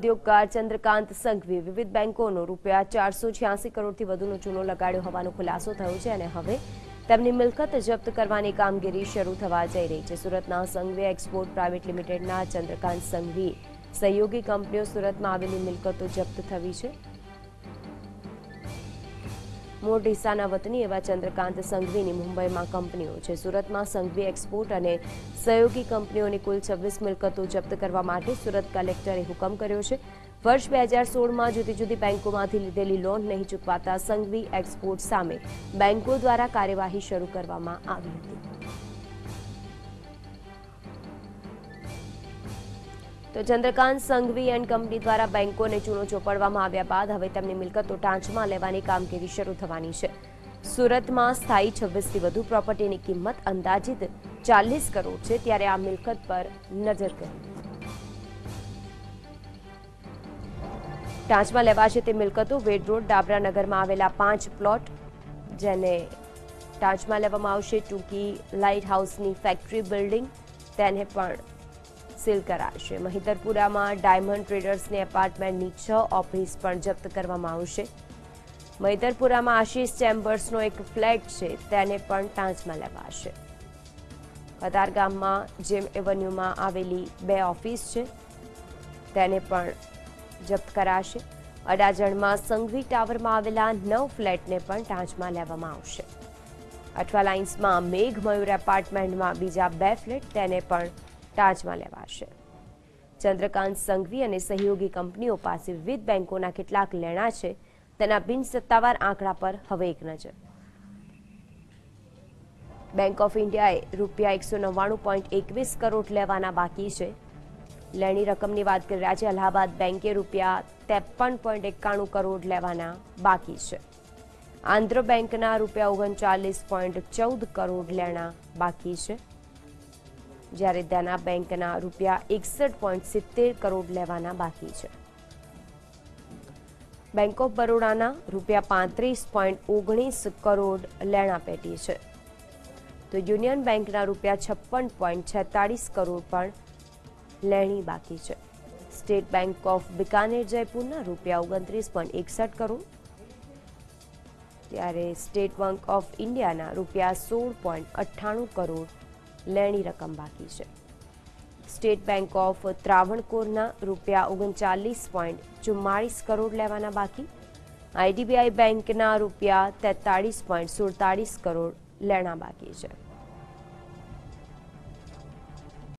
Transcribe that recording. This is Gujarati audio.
ઉદ્યોગકાર ચંદ્રકાંત સંઘવી વિવિધ બેંકોનો રૂપિયા ચારસો છ્યાસી કરોડથી વધુનો ચૂનો લગાડ્યો હોવાનો ખુલાસો થયો છે અને હવે તેમની મિલકત જપ્ત કરવાની કામગીરી શરૂ થવા જઈ રહી છે. સુરતના સંઘવી એક્સપોર્ટ પ્રાઇવેટ લિમિટેડના ચંદ્રકાંત સંઘવી સહયોગી કંપનીઓ સુરતમાં આવેલી મિલકતો જપ્ત થવી છે. મૂળ ડીસાના વતની એવા ચંદ્રકાંત સંઘવીની મુંબઈમાં કંપનીઓ છે. સુરતમાં સંઘવી એક્સપોર્ટ અને સહયોગી કંપનીઓની કુલ છવ્વીસ મિલકતો જપ્ત કરવા માટે સુરત કલેક્ટરે હુકમ કર્યો છે. વર્ષ બે હજાર સોળમાં જુદી જુદી બેંકોમાંથી લીધેલી લોન નહીં ચૂકવાતા સંઘવી એક્સપોર્ટ સામે બેંકો દ્વારા કાર્યવાહી શરૂ કરવામાં આવી હતી. તો ચંદ્રકાંત સંઘવી એન્ડ કંપની દ્વારા બેંકોને ચૂનો ચોપડવામાં આવ્યા બાદ હવે તેમની મિલકતો ટાંચમાં લેવાની કામગીરી શરૂ થવાની છે. સુરતમાં સ્થાયી છવ્વીસથી વધુ પ્રોપર્ટીની કિંમત અંદાજિત ચાલીસ કરોડ છે ત્યારે આ મિલકત પર નજર કરી. ટાંચમાં લેવાશે તે મિલકતો વેડ રોડ ડાબરાનગરમાં આવેલા પાંચ પ્લોટ, જેને ટાંચમાં લેવામાં આવશે ટૂંકી લાઇટ હાઉસની ફેક્ટરી બિલ્ડિંગ, તેને પણ સીલ કરાશે. મહિતરપુરામાં ડાયમંડ ટ્રેડર્સની એપાર્ટમેન્ટની છ ઓફિસ પણ જપ્ત કરવામાં આવશે. મહિતરપુરામાં આશીષ ચેમ્બર્સનો એક ફ્લેટ છે, તેને પણ ટાંચમાં લેવાશે. કતારગામમાં જેમ એવન્યુમાં આવેલી બે ઓફિસ છે, તેને પણ જપ્ત કરાશે. અડાજણમાં સંઘવી ટાવરમાં આવેલા નવ ફ્લેટને પણ ટાંચમાં લેવામાં આવશે. અઠવા લાઇન્સમાં મેઘ મયુર એપાર્ટમેન્ટમાં બીજા બે ફ્લેટ, તેને પણ ટાંચમાં લેવાશે. ચંદ્રકાંત સંઘવી અને સહયોગી કંપનીઓ પાસે વિવિધ બેંકોના કેટલાક લેણા છે, તેના બિન સત્તાવાર આંકડા પર હવે એક નજર. બેંક ઓફ ઇન્ડિયાએ રૂપિયા એકસો નવ્વાણું પોઈન્ટ એકવીસ કરોડ લેવાના બાકી છે. લેણી રકમની વાત કરી રહ્યા છે, અલ્હાબાદ બેંકે રૂપિયા ત્રેપન પોઈન્ટ એકાણું કરોડ લેવાના બાકી છે. આંધ્ર બેંકના રૂપિયા ઓગણચાલીસ પોઈન્ટ ચૌદ કરોડ લેણા બાકી છે. જ્યારે દેના બેંકના રૂપિયા એકસઠ કરોડ લેવાના બાકી છે. બેંક ઓફ બરોડાના રૂપિયા પાંત્રીસ પોઈન્ટ ઓગણીસ કરોડ લેણા પેટી છે. તો યુનિયન બેંકના રૂપિયા છપ્પન પોઈન્ટ છેતાળીસ કરોડ પણ લેણી બાકી છે. સ્ટેટ બેંક ઓફ બિકાનેર જયપુરના રૂપિયા ઓગણત્રીસ પોઈન્ટ એકસઠ કરોડ. ત્યારે સ્ટેટ બેંક ઓફ ઇન્ડિયાના રૂપિયા સોળ પોઈન્ટ અઠ્ઠાણું કરોડ લેણી રકમ બાકી છે. સ્ટેટ બેંક ઓફ ત્રાવણકોરના રૂપિયા ઓગણચાલીસ પોઈન્ટ ચુમ્માળીસ કરોડ લેવાના બાકી. આઈડીબીઆઈ બેંકના રૂપિયા તેતાળીસ પોઈન્ટ સુડતાળીસ કરોડ લેણા બાકી છે.